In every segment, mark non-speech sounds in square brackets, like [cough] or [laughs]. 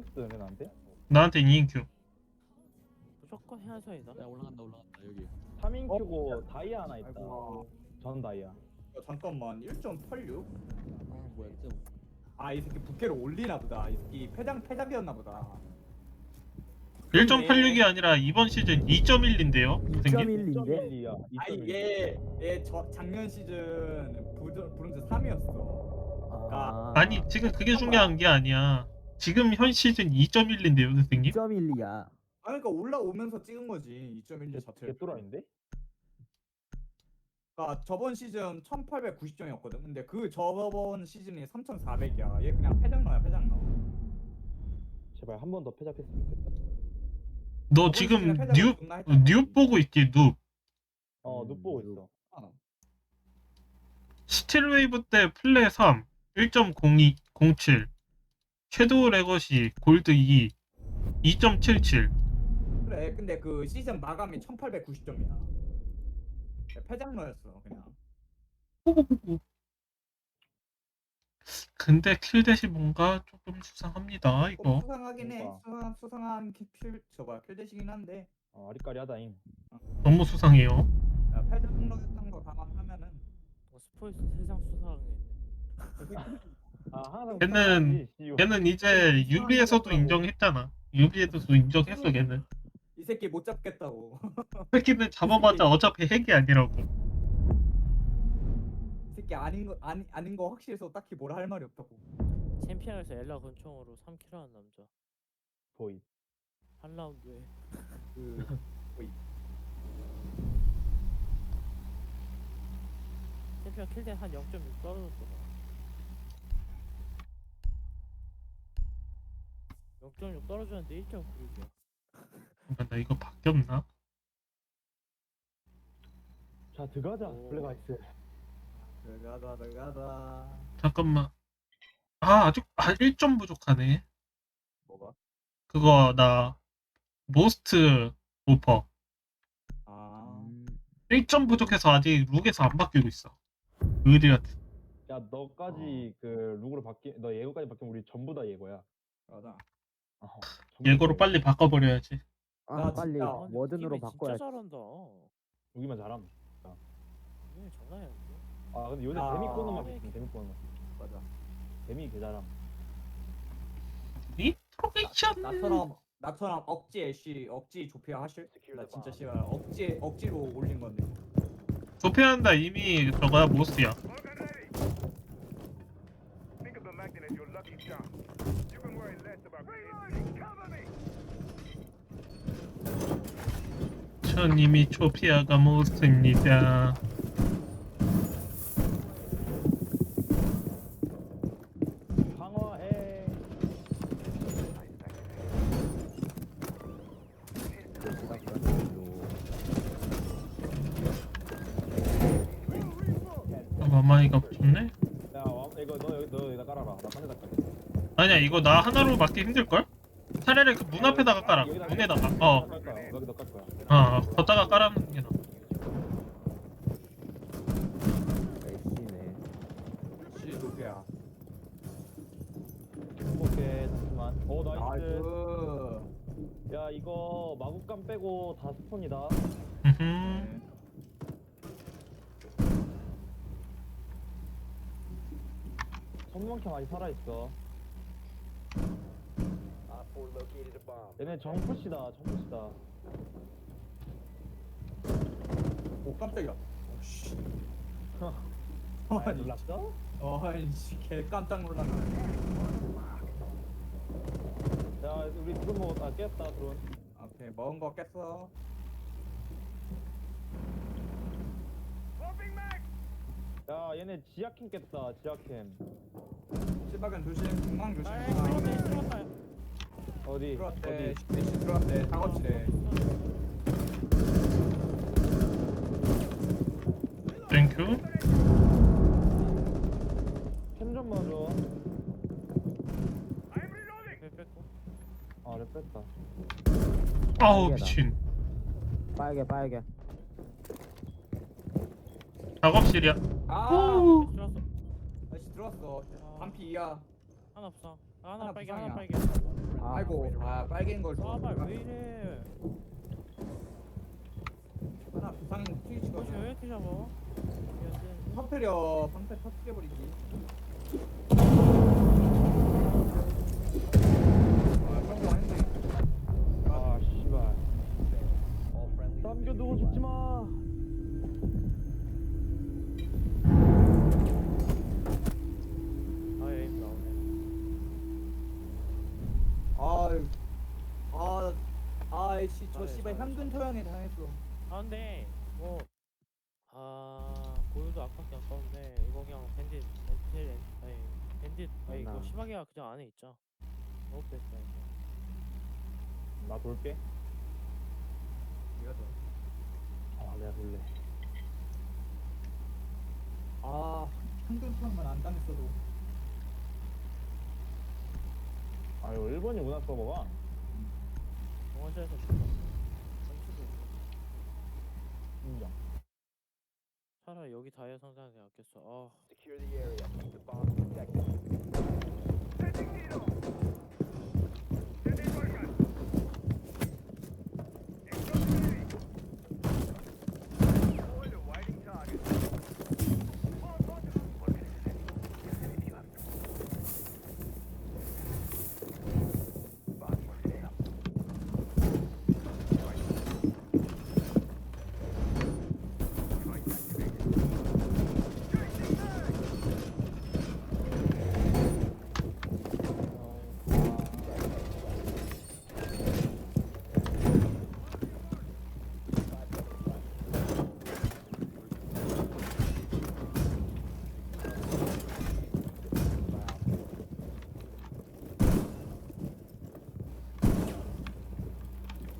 3인 큐왜 나한테? 나한테 2인 큐. 무조건 해야서이다. 야 올라간다 올라간다 여기 3인 어? 큐고 다이아 하나 있다. 아이고. 전 다이아. 야, 잠깐만 1.86? 아 뭐야 좀아이 새끼 부캐를 올리나 보다 이 새끼 패장 패장이었나 보다 1.86이 아니라 이번 시즌 2.1인데요. 선생님. 2.1이야. 아니 얘, 얘 저, 작년 시즌 부르, 브론즈 3이었어 아, 아니 지금 그게 중요한 게 아니야. 지금 현 시즌 2.1인데요, 선생님. 2.12야. 아 그러니까 올라오면서 찍은 거지 2.1년 자체를 개또라인데? 그러니까 저번 시즌 1890점이었거든 근데 그 저번 시즌이 3400이야 얘 그냥 패장 나야 패장 나 제발 한 번 더 패작했으면 좋겠다. 너 지금 뉴 뉴. 보고 있지, 뉴. 어, 음, 눕 보고 있어. 어. 스틸웨이브 때 플레 3 1.02 07 섀도우 레거시 골드 2 2.77 그래 근데 그 시즌 마감이 1890점이야. 패장러였어 그냥. 근데 킬 대시 뭔가 조금 수상합니다 좀 이거. 수상하긴 해. 수상, 수상한 킬 저봐 킬대시긴 한데. 어, 아리까리하다잉. 너무 수상해요. 야, 패장러였던 거 감안하면은. 어, 스포이스 세상 수상해. 아, 항상 걔는-. 걔는 이제 유비에서도 인정했잖아 유비에서도 인정했어 걔는 이 새끼 못 잡겠다고 [laughs] 새끼는 잡아봤자 어차피 핵이 아니라고 이 새끼 아닌 거 아니, 아닌 거 확실해서 딱히 뭐라 할 말이 없다고 챔피언에서 엘라 권총으로 3킬 하는 남자. 보이. 한 라운드에. [laughs] 그 챔피언 킬대 한 0.6 떨어졌더라. 0.6 떨어졌는데 1.96이야. 잠깐 나 이거 바뀌었나? 자, 들어가자. 오. 블랙아이스. 들어가다 들어가다 잠깐만 아 아직 아 1점 부족하네 뭐가 그거 나 모스트 오퍼 아 음, 1점 부족해서 아직 룩에서 안 바뀌고 있어 의리 같은 야, 너까지 그 룩으로 바뀌, 너 예고까지 바뀌면 우리 전부 다 예고야. 맞아 어, 전부 다 예고로 빨리 바꿔버려야지 아, 나 빨리 진짜- 워든으로 바꿔야 진짜 잘한다. 여기만 잘함. 이게 장난이 아닌데. 아, 근데 요새 아. 데미 코너만 비슷해, 데미 코너. 맞아 데미 개잘함. 인트로게이션 나처럼 나처럼 억지 애쉬 억지 조피아 하실? 나 진짜 싫어 억지 억지로 올린 건데 조폐한다 이미 저거야 모스야 Think of the magnet as your lucky charm. 이미 조피아가 모스입니다 방어해. 아, 마마이가 붙었네? 야, 와, 이거 너 여기 너 여기다 깔아라. 나 한 대다 깔게. 아니야 이거 나 하나로 맞기 힘들걸? 차라리 그 문 앞에다가 깔아 문에다가 어. 여기다 깔 거야. 어, 어, 걷다가 깔아놓는 게 나아 애쉬네. 씨 조피아 오케이, 잠시만. 오, 나이스. 나이스 야, 이거 마구간 빼고 다 스폰이다. 음흠. 네. 선망캠 아직 살아있어. 얘네 정푸시다, 정푸시다. 오 깜짝이야 오 씨 아, 아니 놀랐어? 어이씨 개 깜짝 놀랐네 야, 우리 드론 먹었다. 깼다, 드론. 오케이 먹은 거 깼어! 야, 얘네 지하캠 깼다, 지하캠. 씨박은 조심 중앙 조심 아, 중앙 들어왔다, 들어왔다. 어디? 들어왔대 어디? 애쉬 들어왔대 작업실에 땡큐 캠좀 봐줘. 뺐- 뺐고. 아, 랩 뺐다. 아우 미친 빨개 빨개. 작업실이야 아 오. 들어왔어. 애쉬 들어왔어 반피 이야 하나 부상. 하나 하나 빨개, 하나 부상이야. 빨개. 아, 아이고 아 빨개인 걸 좀. 왜 이래 하나 부상 트위치가 거시 왜 이렇게 잡아? 미안해. 터트려 방패 터트려버리기. 아 성공 했네. 아 씨발 남겨두고 싶지마 아이씨 저 씨발 현금 토양에 당했어. 아 근데 뭐아 고유도 아깝게 아까운데 이거 그냥 밴딧 밴딧 아니 밴딧 아니 이거 나. 시바기가 그냥 안에 있자 너무 이거 나 돌게 네가 더. 아 내가 돌래 아 현금 토양만 안 당했어도. 아 이거 1번이구나 서버가 동 원시에서 죽어. 선수도 인정. 차라리 여기 다이아 게 낫겠어. 아. Sending needle. Sending organ. Explosive. Deploy the waiting target. On, on,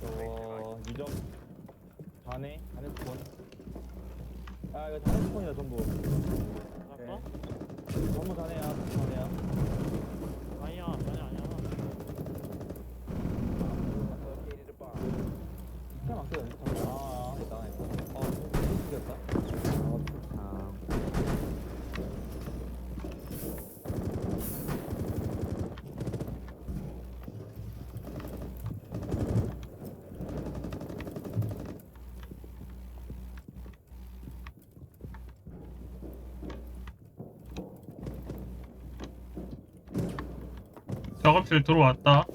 저거 유적 자네 자네 스폰 아 이거 자네 스폰이다 전부. 아까? 전부 자네야 자네야 아니야 아니야 아니야 진짜 많거든 아 됐다 됐다 아 너무 죽였다 어 참. 작업실 들어왔다.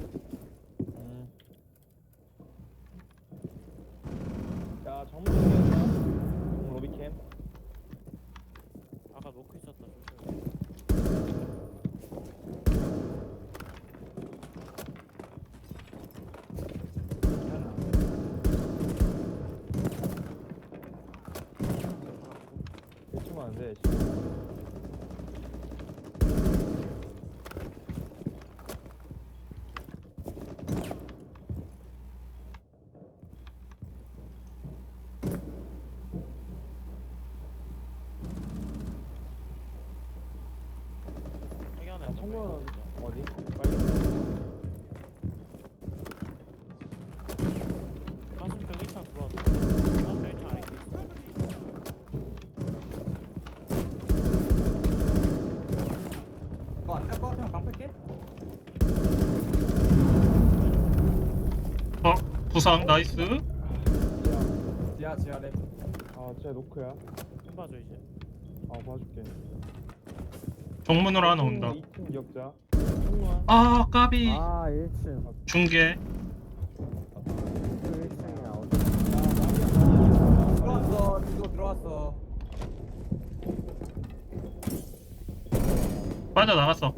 어디? 가슴병 부상 나이스. 지하 지하 네. 랩아 진짜 노크야 좀 봐줘 이제 아 봐줄게 정문으로 하나 온다. 이- 아, 까비. 아 1층. 중계. 또 1층이야. 어디? 들어왔어. 이거 들어왔어. 빠져 나갔어.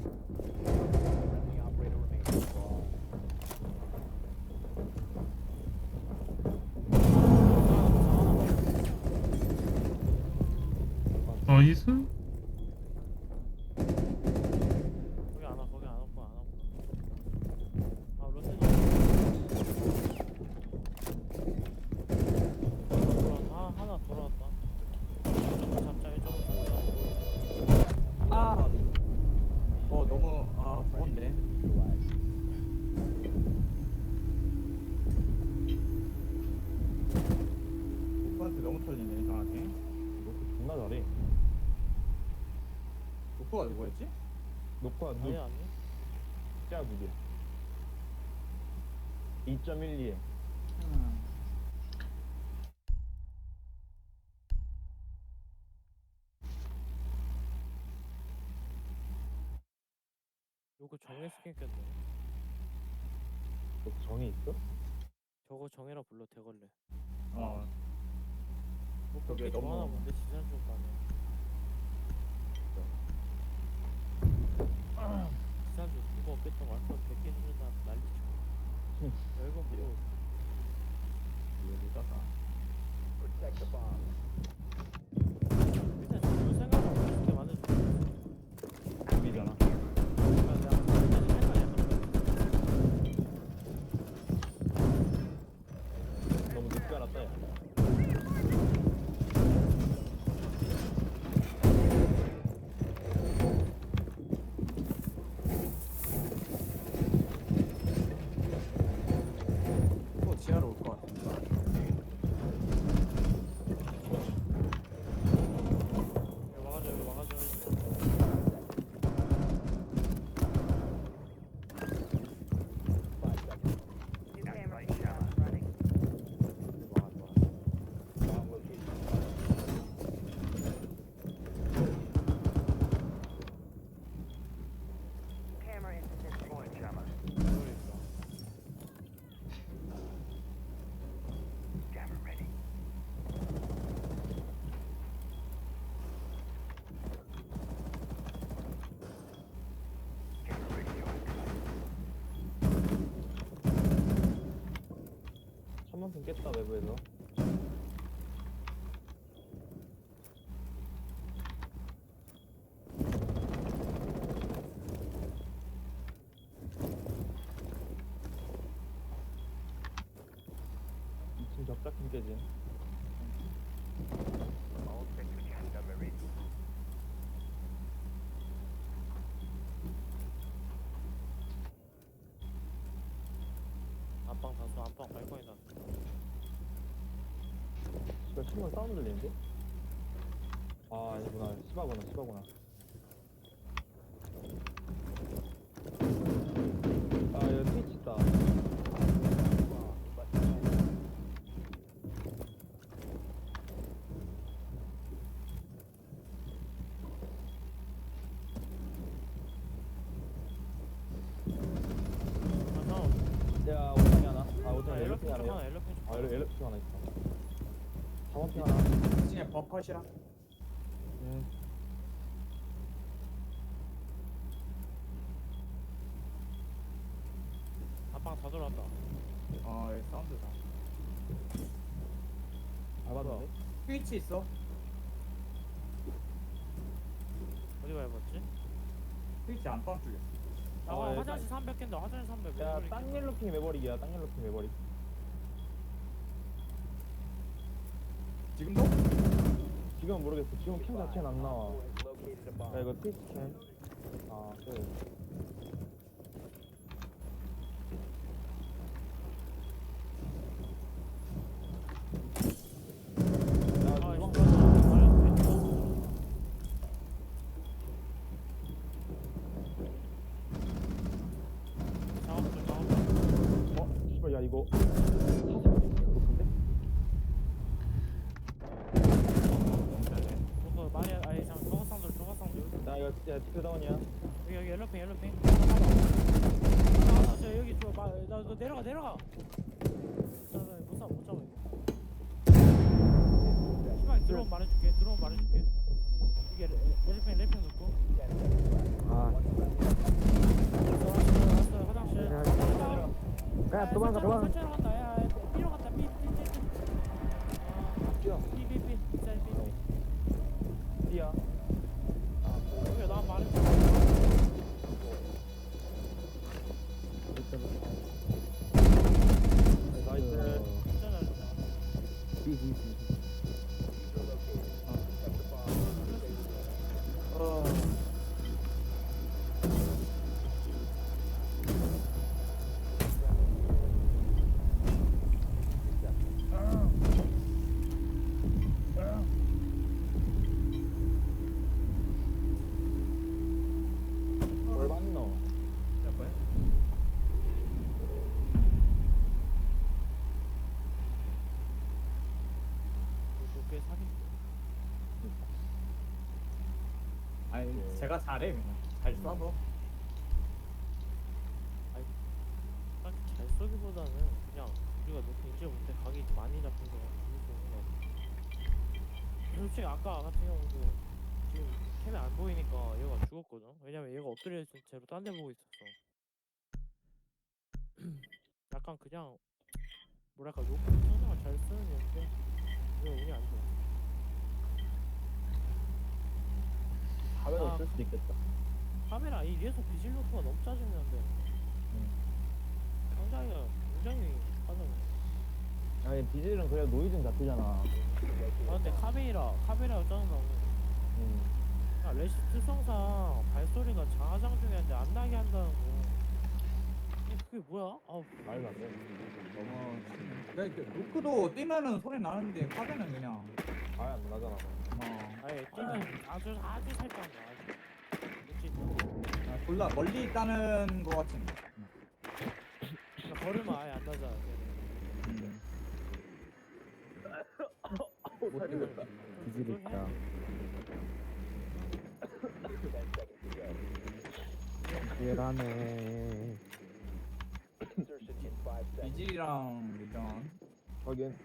나이스. 오빠가 누구였지? 노크가 아니, 누 아니. 짜 무게 2.12에. 음. 요거 정해 스킨 꼈네. 너 정이 있어? 저거 정해라 불러 대걸레. 어. 뭐 그렇게 좋아하나 본데 지산 좀 가네. 지산주 누가 없겠던 거 알파 100개 주는다 난리 쳐. 열건 뭐 여기다가. Protect the bomb. 깼다, 외부에서. to jammer ready. 안방 다수 안방 발코니 다수. 씨발, 천만 사운드 들리는데? 아, 이구나. 시바구나, 시바구나. 아, 여기 트위치 있다. 아. 야, 오탄이 하나. 아, 오탄 하나 좀 아, 하나. 엘리핑 하나 있어. 4번핑 버컷이랑. 음. 안방 다 들어왔다. 어, 여기 사운드다. 밟았는데? 트위치 있어? 어디 밟았지? 트위치 안방 쪽에. 아 어, 화장실 300개인데 화장실 300. 야, 땅옐로핑 매버릭이야, 땅옐로핑 매버릭. 지금도? 지금은 모르겠어. 지금 캠 자체는 안 나와. 야, 이거 트위치 캠. 아, 그. 야, 이거. 사슴 높은데? 그거 말이 아니 잠 조각상들 조각상들 야, 디크다운이야. 여기 여기 엘러핑. 아, 저 여기 저나너 내려가 내려가. 나못 잡아 못 잡아. 시발 들어온 말해줄게 들어온 말해줄게. 이게 엘러핑 엘러핑 넣고. 아, 화장실. 야, 야, 도망가, 도망가. 설치하러 간다. 야, 야, 제가 잘해 그냥. 잘 쏴서 딱히 잘 쏘기보다는 그냥 우리가 높이 이제 못해 각이 많이 잡힌 거 같아서 솔직히 아까 같은 경우도 지금 캠에 안 보이니까 얘가 죽었거든. 왜냐면 얘가 엎드려 있을 채로 딴 데 보고 있었어. [clears throat] 약간 그냥 뭐랄까 높은 성능을 잘 쓰는 애인데 왜 운이 안 좋아 가면을 아. 쓸 수도 있겠다. 카메라 이 위에서 비질 노트가 너무 짜증나는데 상당히 굉장히 하잖아 아니 디젤은 그래 노이즈는 잡히잖아. 아 근데 카메라 카메라가 짜증나고 음. 아, 레시 특성상 발소리가 장화장 중에 한데 안 나게 한다는 거 그게 뭐야? 말도 안 돼. 너무 그러니까 노크도 뛰면은 소리 나는데 카드는 그냥 아예 안 나잖아. 어 아예 뛰면 아주 아주 살짝 나 아, 졸라 멀리 있다는 거 같은 그냥 걸으면 아예 안 나잖아 음. 못 뛰겠다. 기질이 있다. 얘라네. 이질이랑 리전 확인.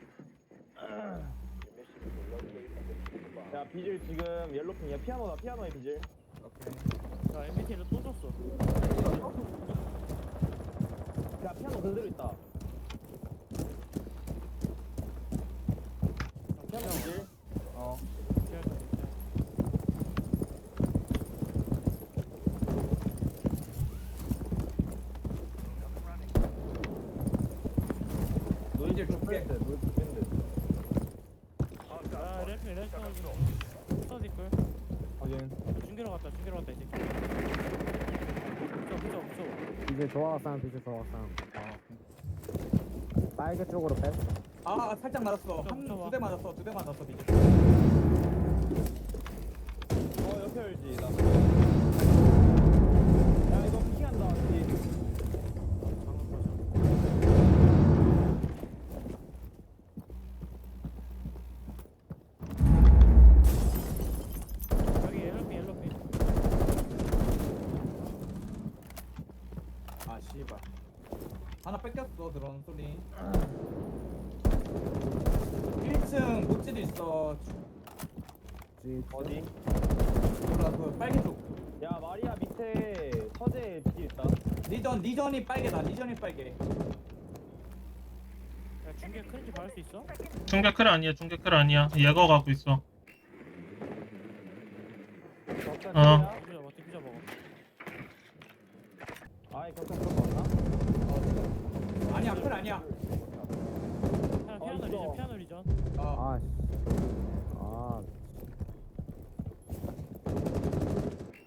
야 비질 지금 옐로핑 야 피아노다 피아노의 비질. 오케이 나 MBT를 또 줬어 야 피아노 그대로 있다. 피아노 비질. 어. 노이즈 좀 뺀데 노이즈 뺀데. 아 래피 래피 스터디클 확인. 중계로 갔다 중계로 갔다 이제 무서워 무서워 무서워 이제 조화상 이제 조화상. 빨개 쪽으로 뺐어. 아 아, 살짝 맞았어 좀 한. 두 대 맞았어 두 대 맞았어 미질 어 옆에 열지 나. 야 이거 피한다. 뒤. 여기 옐로피 옐로피 아 씨발 하나 뺏겼어 드론 소리 1층 못질이 있어 지 어디? 몰라 그 빨개 쪽 야 마리아 밑에 서재 비질 있다. 리전 리전이 빨개다 리전이 빨개 야 중계 크는지 봐줄 수 있어? 중계클 아니야 중계클 아니야 예거 가고 있어 어. 디비자 먹어 아이 경찰 그런 거? 아니야 풀 아니야 피아노 어, 피아노. 리전 피아노 리전 어 아, 씨. 아,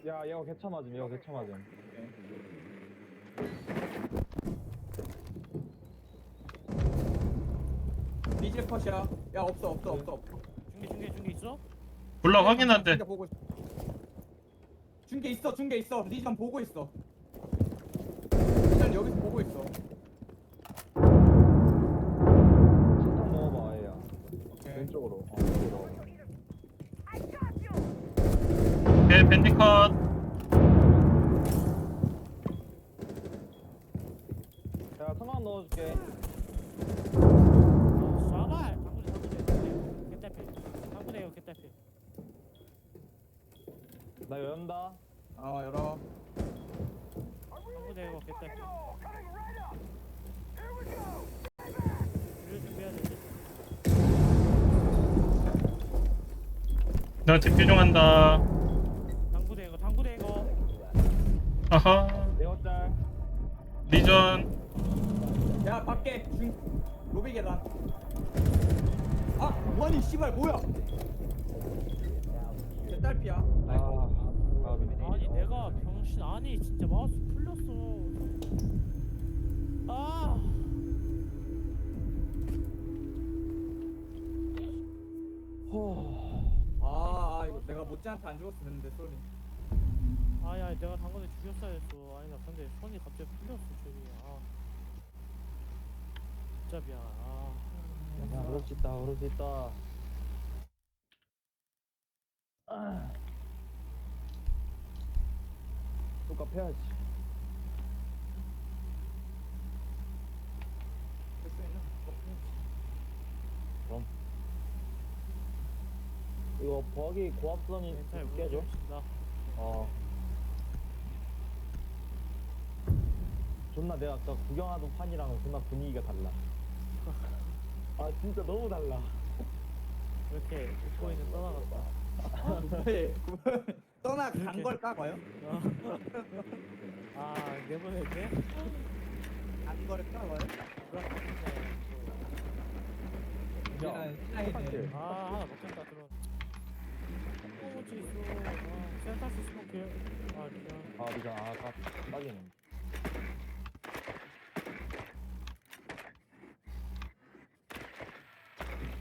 야 얘가 개차 맞음 얘가 개차 맞음. 리즈 컷이야 야 없어 없어 없어 없어 중계 중계 중계 있어? 몰라 확인한대 중계 보고 있어. 중계 있어 중계 있어 리전 보고 있어 리전 여기서 보고 있어 왼쪽으로. 어, 왼쪽으로. 네 밴디컷 야 성광 넣어줄게. 아 개딸피 개딸피 나 연다. 어 열어 이거 개딸피 내가 집중한다 당구대 이거 당구대 이거 아하 네어짤. 리전 야 밖에 중 로비 계단 아 원이 씨발 뭐야 제 딸피야 아. 아 아니 내가 병신 아니 진짜 마우스 풀렸어 못지않게 안 죽었으면 됐는데 소리. 아니 아니 내가 당근에 죽였어야 했어. 아니 나 근데 손이 갑자기 풀렸어 저기. 아. 진짜 미안. 아. 야 그럴 수 있다 그럴 수 있다. 값 해야지. 할수 있는 거 없지. 이거 버기 고압선이 멘탈 깨져? 어. 존나 내가 아까 구경하던 판이랑 존나 분위기가 달라. 아 진짜 너무 달라. 이렇게 웃고 있는 떠나갔다. 네, 떠나. 간 걸 까봐요? 아 내보낼게. 간 거를 까봐요? 우리는 신앙이네. 아 하나 먹혔다 들어. 꼬무치 있어. 아 센터스 스모킬. 아 미안. 아 미안 아 딱, 딱이네.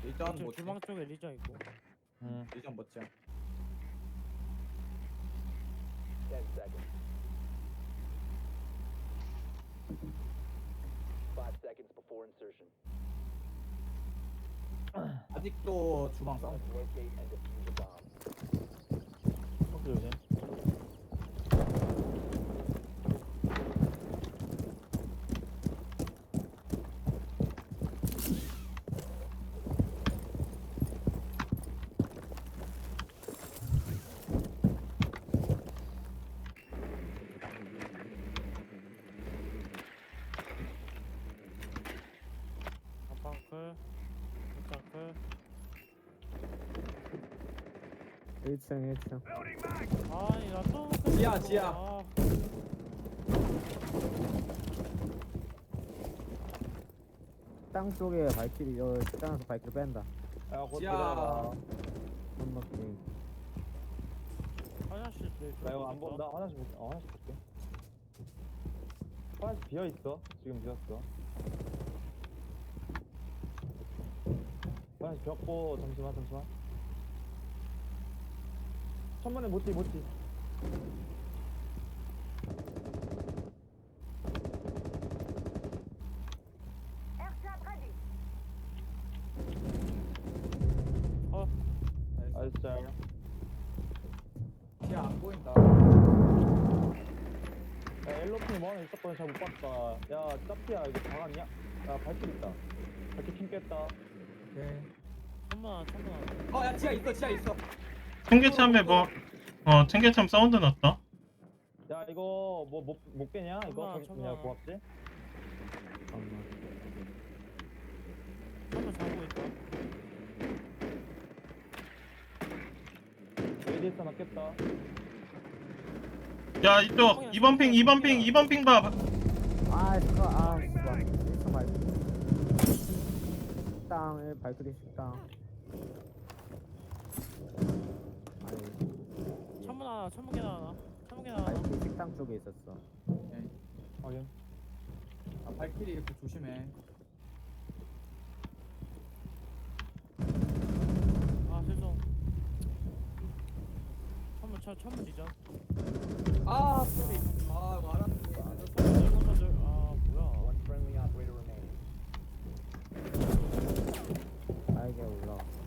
일단 지금 뭐 주방 쪽에 리전 있고. 응. 일단 멋져. 아직도 주방 싸움. 혹시 요즘? 아방클. 일장클. 1층 1층 아니 나또 지하, 지하. 아, 땅 쪽에 발길이 여 식당에서 발길 뺀다 야 곧 지하. 기다려봐. 건너뛰기 화장실 내나 이거 안 본다. 화장실 볼게. 어 화장실 볼게. 화장실 비어 있어. 지금 비었어. 화장실 비었고 잠시만 잠시만. 천만에 못지 못지. 어아 진짜. 지하 안 보인다. 야 엘로핑 뭐 하나 있었거든 잘 못 봤다. 야 짜피야 이거 박았냐? 야 발길 있다. 발길 킹 깼다. 오케이. 천만 천만. 어, 야 지하 있어, 지하 있어. 청계참에 뭐, 어, 청계참 사운드 났다. 야 이거 뭐못못 깨냐? 이거 천만. 고압지? 잠깐만 천만 자고 있다. ADS 깼다. 야, 이쪽 2번 핑, 2번 핑, 2번 핑 봐. 아 잠깐 아 씨발 1층 발길 식당 1 발길이 식당 네. 천문 하나, 천문 계단 하나, 천문 계단 하나. 발키 식당 쪽에 있었어. 네. 확인. 아, 발길이 이렇게 조심해. 아 죄송. 천문 천 천문 지점. 아, 소리. 아, 말한. 아, 저 소리. 올라.